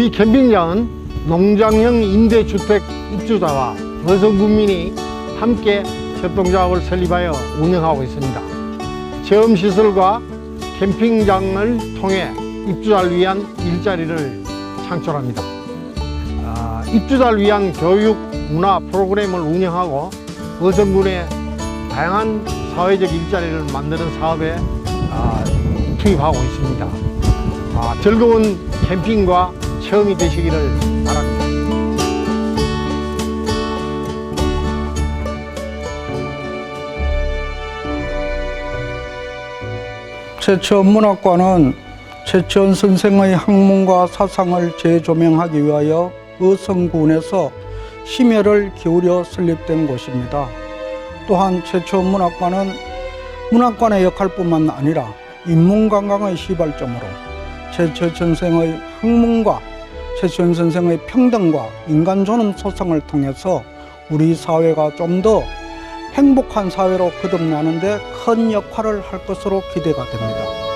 우리 캠핑장은 농장형 임대주택 입주자와 어선군민이 함께 협동조합을 설립하여 운영하고 있습니다. 체험시설과 캠핑장을 통해 입주자를 위한 일자리를 창출합니다. 아, 입주자를 위한 교육 문화 프로그램을 운영하고 어선군의 다양한 사회적 일자리를 만드는 사업에 아, 투입하고 있습니다. 아, 즐거운 캠핑과 체험이 되시기를 바랍니다. 최천 문학관은 최천 선생의 학문과 사상을 재조명하기 위하여 어성군에서 심혈을 기울여 설립된 곳입니다. 또한 최천 문학관은 문학관의 역할뿐만 아니라 인문관광의 시발점으로 최천 선생의 학문과 최천 선생의 평등과 인간 존엄 소상을 통해서 우리 사회가 좀 더 행복한 사회로 거듭나는데 큰 역할을 할 것으로 기대가 됩니다.